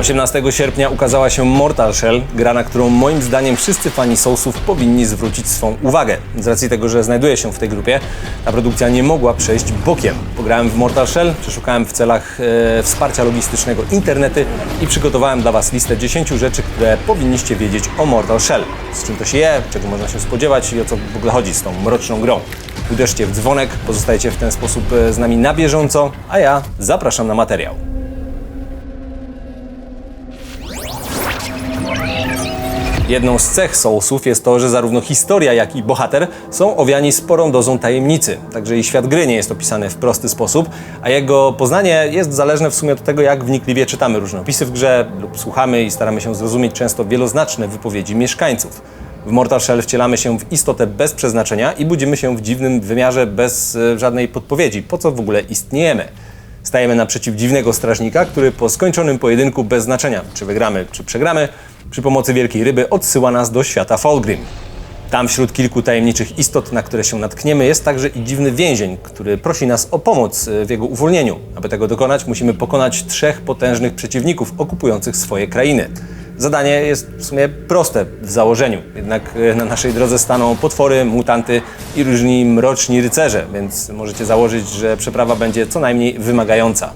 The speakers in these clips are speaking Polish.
18 sierpnia ukazała się Mortal Shell, gra, na którą moim zdaniem wszyscy fani Soulsów powinni zwrócić swą uwagę. Z racji tego, że znajduję się w tej grupie, ta produkcja nie mogła przejść bokiem. Pograłem w Mortal Shell, przeszukałem w celach e, wsparcia logistycznego internety i przygotowałem dla Was listę 10 rzeczy, które powinniście wiedzieć o Mortal Shell. Z czym to się je, czego można się spodziewać i o co w ogóle chodzi z tą mroczną grą. Uderzcie w dzwonek, pozostajecie w ten sposób e, z nami na bieżąco, a ja zapraszam na materiał. Jedną z cech Soulsów jest to, że zarówno historia, jak i bohater są owiani sporą dozą tajemnicy. Także i świat gry nie jest opisany w prosty sposób, a jego poznanie jest zależne w sumie od tego, jak wnikliwie czytamy różne opisy w grze lub słuchamy i staramy się zrozumieć często wieloznaczne wypowiedzi mieszkańców. W Mortal Shell wcielamy się w istotę bez przeznaczenia i budzimy się w dziwnym wymiarze bez e, żadnej podpowiedzi, po co w ogóle istniejemy. Stajemy naprzeciw dziwnego strażnika, który po skończonym pojedynku bez znaczenia, czy wygramy, czy przegramy, przy pomocy wielkiej ryby odsyła nas do świata Falgrim. Tam wśród kilku tajemniczych istot, na które się natkniemy, jest także i dziwny więzień, który prosi nas o pomoc e, w jego uwolnieniu. Aby tego dokonać, musimy pokonać trzech potężnych przeciwników okupujących swoje krainy. Zadanie jest w sumie proste w założeniu, jednak e, na naszej drodze staną potwory, mutanty i różni mroczni rycerze, więc możecie założyć, że przeprawa będzie co najmniej wymagająca.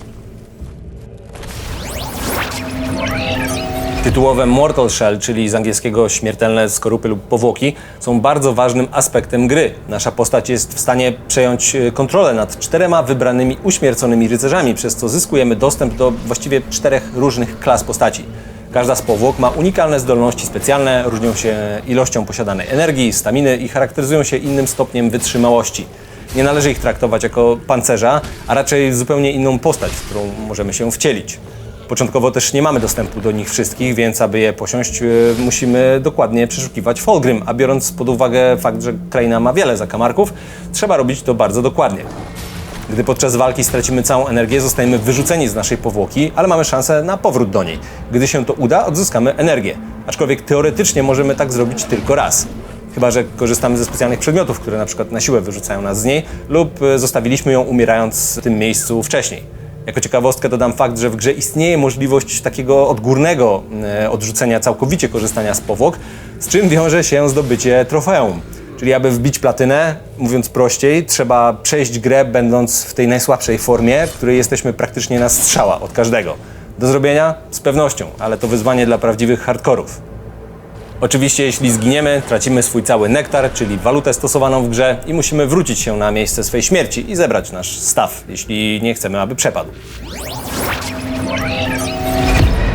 Tytułowe Mortal Shell, czyli z angielskiego śmiertelne skorupy lub powłoki, są bardzo ważnym aspektem gry. Nasza postać jest w stanie przejąć e, kontrolę nad czterema wybranymi uśmierconymi rycerzami, przez co zyskujemy dostęp do właściwie czterech różnych klas postaci. Każda z powłok ma unikalne zdolności specjalne, różnią się ilością posiadanej energii, staminy i charakteryzują się innym stopniem wytrzymałości. Nie należy ich traktować jako pancerza, a raczej zupełnie inną postać, w którą możemy się wcielić. Początkowo też nie mamy dostępu do nich wszystkich, więc aby je posiąść, e, musimy dokładnie przeszukiwać Folgrim, a biorąc pod uwagę fakt, że kraina ma wiele zakamarków, trzeba robić to bardzo dokładnie. Gdy podczas walki stracimy całą energię, zostajemy wyrzuceni z naszej powłoki, ale mamy szansę na powrót do niej. Gdy się to uda, odzyskamy energię. Aczkolwiek teoretycznie możemy tak zrobić tylko raz. Chyba, że korzystamy ze specjalnych przedmiotów, które na przykład na siłę wyrzucają nas z niej, lub e, zostawiliśmy ją umierając w tym miejscu wcześniej. Jako ciekawostkę dodam fakt, że w grze istnieje możliwość takiego odgórnego e, odrzucenia całkowicie korzystania z powłok, z czym wiąże się zdobycie trofeum. Czyli aby wbić platynę, mówiąc prościej, trzeba przejść grę będąc w tej najsłabszej formie, w której jesteśmy praktycznie na strzała od każdego. Do zrobienia? Z pewnością, ale to wyzwanie dla prawdziwych hardkorów. Oczywiście, jeśli zginiemy, tracimy swój cały nektar, czyli walutę stosowaną w grze i musimy wrócić się na miejsce swej śmierci i zebrać nasz staw, jeśli nie chcemy, aby przepadł.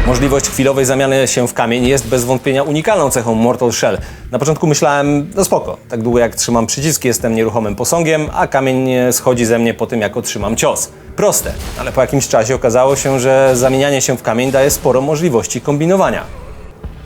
Możliwość chwilowej zamiany się w kamień jest bez wątpienia unikalną cechą Mortal Shell. Na początku myślałem, no spoko, tak długo jak trzymam przyciski jestem nieruchomym posągiem, a kamień schodzi ze mnie po tym jak otrzymam cios. Proste, ale po jakimś czasie okazało się, że zamienianie się w kamień daje sporo możliwości kombinowania.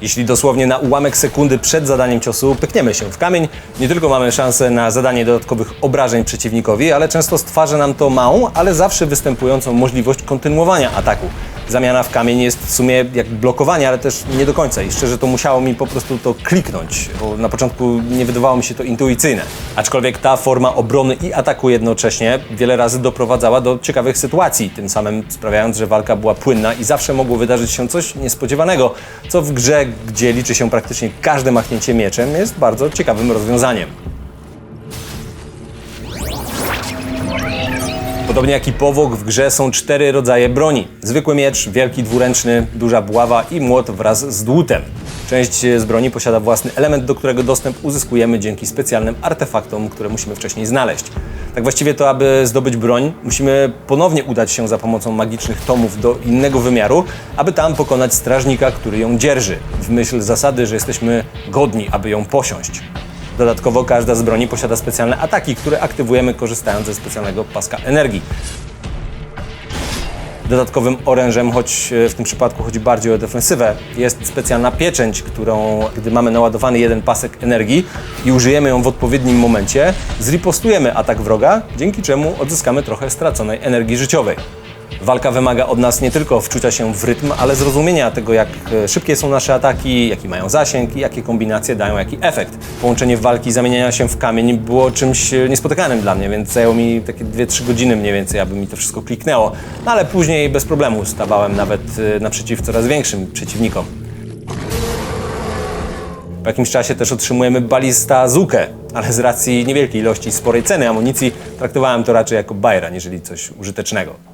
Jeśli dosłownie na ułamek sekundy przed zadaniem ciosu pykniemy się w kamień, nie tylko mamy szansę na zadanie dodatkowych obrażeń przeciwnikowi, ale często stwarza nam to małą, ale zawsze występującą możliwość kontynuowania ataku. Zamiana w kamień jest w sumie jak blokowanie, ale też nie do końca i szczerze to musiało mi po prostu to kliknąć, bo na początku nie wydawało mi się to intuicyjne. Aczkolwiek ta forma obrony i ataku jednocześnie wiele razy doprowadzała do ciekawych sytuacji, tym samym sprawiając, że walka była płynna i zawsze mogło wydarzyć się coś niespodziewanego, co w grze, gdzie liczy się praktycznie każde machnięcie mieczem, jest bardzo ciekawym rozwiązaniem. Podobnie jak i powłok, w grze są cztery rodzaje broni. Zwykły miecz, wielki dwuręczny, duża buława i młot wraz z dłutem. Część z broni posiada własny element, do którego dostęp uzyskujemy dzięki specjalnym artefaktom, które musimy wcześniej znaleźć. Tak właściwie to, aby zdobyć broń, musimy ponownie udać się za pomocą magicznych tomów do innego wymiaru, aby tam pokonać strażnika, który ją dzierży, w myśl zasady, że jesteśmy godni, aby ją posiąść. Dodatkowo każda z broni posiada specjalne ataki, które aktywujemy korzystając ze specjalnego paska energii. Dodatkowym orężem, choć e, w tym przypadku chodzi bardziej o defensywę, jest specjalna pieczęć, którą, gdy mamy naładowany jeden pasek energii i użyjemy ją w odpowiednim momencie, zripostujemy atak wroga, dzięki czemu odzyskamy trochę straconej energii życiowej. Walka wymaga od nas nie tylko wczucia się w rytm, ale zrozumienia tego, jak e, szybkie są nasze ataki, jaki mają zasięg i jakie kombinacje dają jaki efekt. Połączenie walki zamieniania się w kamień było czymś e, niespotykanym dla mnie, więc zajęło mi takie 2-3 godziny mniej więcej, aby mi to wszystko kliknęło. No ale później bez problemu stawałem nawet e, naprzeciw coraz większym przeciwnikom. Po jakimś czasie też otrzymujemy balista Zukę, ale z racji niewielkiej ilości i sporej ceny amunicji traktowałem to raczej jako bajra, niżeli coś użytecznego.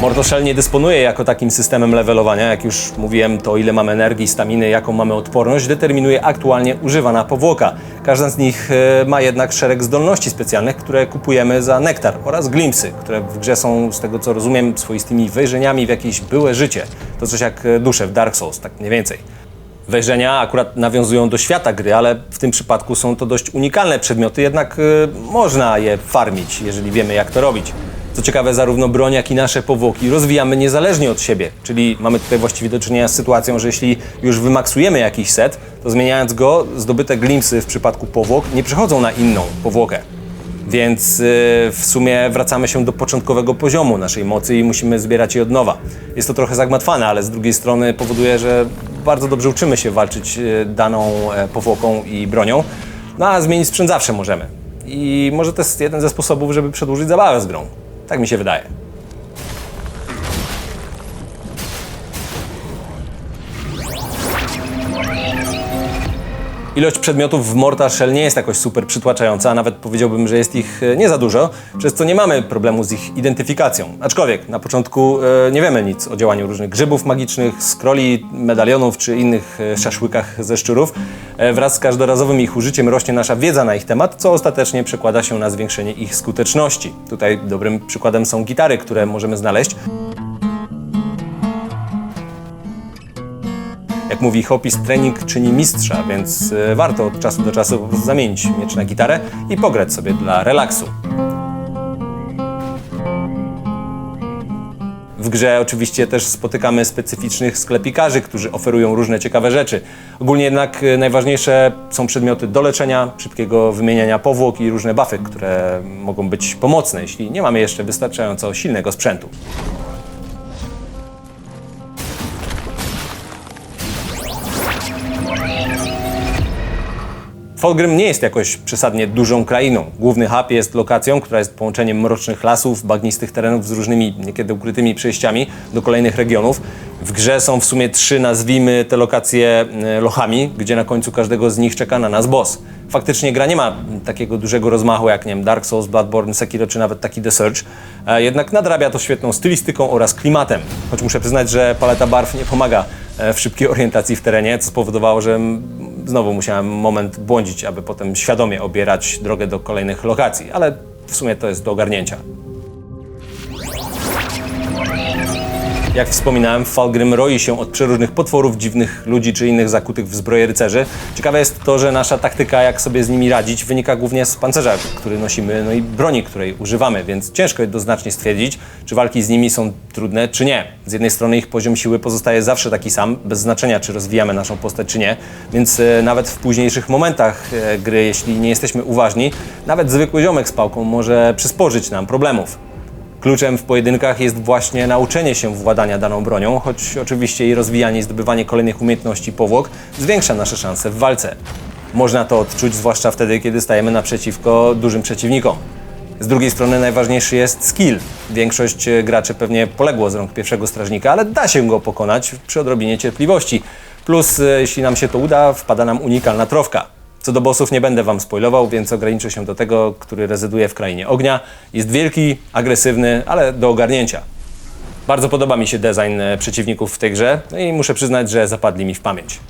Mortoshell nie dysponuje jako takim systemem levelowania. Jak już mówiłem, to ile mamy energii, staminy, jaką mamy odporność, determinuje aktualnie używana powłoka. Każda z nich e, ma jednak szereg zdolności specjalnych, które kupujemy za nektar oraz glimpsy, które w grze są, z tego co rozumiem, swoistymi wejrzeniami w jakieś byłe życie. To coś jak e, dusze w Dark Souls, tak mniej więcej. Wejrzenia akurat nawiązują do świata gry, ale w tym przypadku są to dość unikalne przedmioty, jednak y, można je farmić, jeżeli wiemy jak to robić. Co ciekawe, zarówno broń, jak i nasze powłoki rozwijamy niezależnie od siebie, czyli mamy tutaj właściwie do czynienia z sytuacją, że jeśli już wymaksujemy jakiś set, to zmieniając go, zdobyte glimpsy w przypadku powłok nie przechodzą na inną powłokę. Więc y, w sumie wracamy się do początkowego poziomu naszej mocy i musimy zbierać je od nowa. Jest to trochę zagmatwane, ale z drugiej strony powoduje, że bardzo dobrze uczymy się walczyć y, daną e, powłoką i bronią. No a zmienić sprzęt zawsze możemy. I może to jest jeden ze sposobów, żeby przedłużyć zabawę z grą. Tak mi się wydaje. Ilość przedmiotów w Mortal Shell nie jest jakoś super przytłaczająca, a nawet powiedziałbym, że jest ich e, nie za dużo, przez co nie mamy problemu z ich identyfikacją. Aczkolwiek na początku e, nie wiemy nic o działaniu różnych grzybów magicznych, skroli, medalionów czy innych e, szaszłykach ze szczurów. E, wraz z każdorazowym ich użyciem rośnie nasza wiedza na ich temat, co ostatecznie przekłada się na zwiększenie ich skuteczności. Tutaj dobrym przykładem są gitary, które możemy znaleźć. Jak mówi Hopis, trening czyni mistrza, więc e, warto od czasu do czasu zamienić miecz na gitarę i pograć sobie dla relaksu. W grze oczywiście też spotykamy specyficznych sklepikarzy, którzy oferują różne ciekawe rzeczy. Ogólnie jednak e, najważniejsze są przedmioty do leczenia, szybkiego wymieniania powłok i różne buffy, które mogą być pomocne, jeśli nie mamy jeszcze wystarczająco silnego sprzętu. Thank you. Folgrim nie jest jakoś przesadnie dużą krainą. Główny hub jest lokacją, która jest połączeniem mrocznych lasów, bagnistych terenów z różnymi, niekiedy ukrytymi przejściami do kolejnych regionów. W grze są w sumie trzy, nazwijmy te lokacje e, lochami, gdzie na końcu każdego z nich czeka na nas boss. Faktycznie gra nie ma takiego dużego rozmachu jak nie wiem, Dark Souls, Bloodborne, Sekiro czy nawet taki The Surge, e, jednak nadrabia to świetną stylistyką oraz klimatem. Choć muszę przyznać, że paleta barw nie pomaga e, w szybkiej orientacji w terenie, co spowodowało, że znowu musiałem moment błądzić, aby potem świadomie obierać drogę do kolejnych lokacji, ale w sumie to jest do ogarnięcia. Jak wspominałem, Falgrim roi się od przeróżnych potworów, dziwnych ludzi czy innych zakutych w zbroje rycerzy. Ciekawe jest to, że nasza taktyka, jak sobie z nimi radzić, wynika głównie z pancerza, który nosimy, no i broni, której używamy, więc ciężko jednoznacznie stwierdzić, czy walki z nimi są trudne, czy nie. Z jednej strony ich poziom siły pozostaje zawsze taki sam, bez znaczenia, czy rozwijamy naszą postać, czy nie, więc e, nawet w późniejszych momentach e, gry, jeśli nie jesteśmy uważni, nawet zwykły ziomek z pałką może przysporzyć nam problemów. Kluczem w pojedynkach jest właśnie nauczenie się władania daną bronią, choć oczywiście jej rozwijanie i zdobywanie kolejnych umiejętności powłok zwiększa nasze szanse w walce. Można to odczuć zwłaszcza wtedy, kiedy stajemy naprzeciwko dużym przeciwnikom. Z drugiej strony najważniejszy jest skill. Większość e, graczy pewnie poległo z rąk pierwszego strażnika, ale da się go pokonać przy odrobinie cierpliwości. Plus, e, jeśli nam się to uda, wpada nam unikalna trofka. Co do bossów nie będę wam spoilował, więc ograniczę się do tego, który rezyduje w krainie ognia. Jest wielki, agresywny, ale do ogarnięcia. Bardzo podoba mi się design e, przeciwników w tej grze no i muszę przyznać, że zapadli mi w pamięć.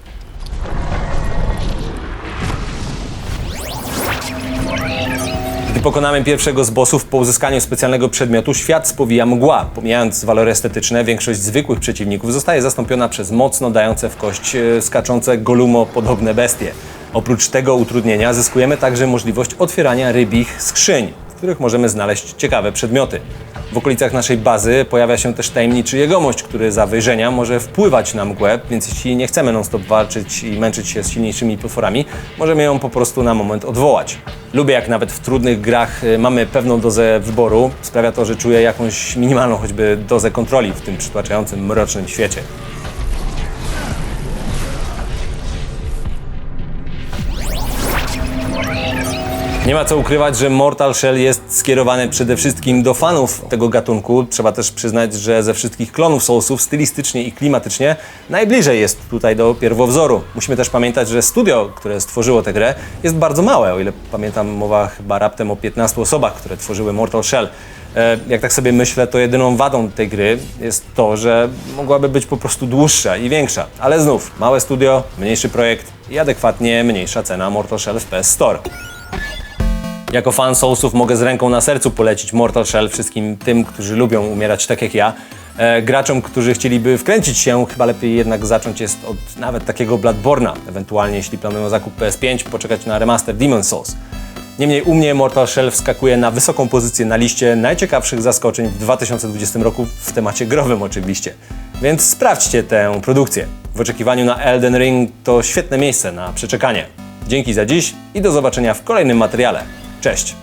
Gdy pokonamy pierwszego z bossów po uzyskaniu specjalnego przedmiotu, świat spowija mgła. Pomijając walory estetyczne, większość zwykłych przeciwników zostaje zastąpiona przez mocno dające w kość e, skaczące golumo-podobne bestie. Oprócz tego utrudnienia zyskujemy także możliwość otwierania rybich skrzyń, w których możemy znaleźć ciekawe przedmioty. W okolicach naszej bazy pojawia się też tajemniczy jegomość, który za wyjrzenia może wpływać na mgłę, więc jeśli nie chcemy non-stop walczyć i męczyć się z silniejszymi potworami, możemy ją po prostu na moment odwołać. Lubię jak nawet w trudnych grach y, mamy pewną dozę wyboru, sprawia to, że czuję jakąś minimalną choćby dozę kontroli w tym przytłaczającym, mrocznym świecie. Nie ma co ukrywać, że Mortal Shell jest skierowany przede wszystkim do fanów tego gatunku. Trzeba też przyznać, że ze wszystkich klonów Soulsów stylistycznie i klimatycznie najbliżej jest tutaj do pierwowzoru. Musimy też pamiętać, że studio, które stworzyło tę grę, jest bardzo małe. O ile pamiętam, mowa chyba raptem o 15 osobach, które tworzyły Mortal Shell. E, Jak tak sobie myślę, to jedyną wadą tej gry jest to, że mogłaby być po prostu dłuższa i większa. Ale znów, małe studio, mniejszy projekt i adekwatnie mniejsza cena Mortal Shell w PS Store. Jako fan Soulsów mogę z ręką na sercu polecić Mortal Shell wszystkim tym, którzy lubią umierać tak jak ja. E, graczom, którzy chcieliby wkręcić się, chyba lepiej jednak zacząć jest od nawet takiego Bloodborna. Ewentualnie, jeśli planują zakup PS5, poczekać na remaster Demon Souls. Niemniej u mnie Mortal Shell wskakuje na wysoką pozycję na liście najciekawszych zaskoczeń w 2020 roku w temacie growym oczywiście. Więc sprawdźcie tę produkcję. W oczekiwaniu na Elden Ring to świetne miejsce na przeczekanie. Dzięki za dziś i do zobaczenia w kolejnym materiale. Cześć!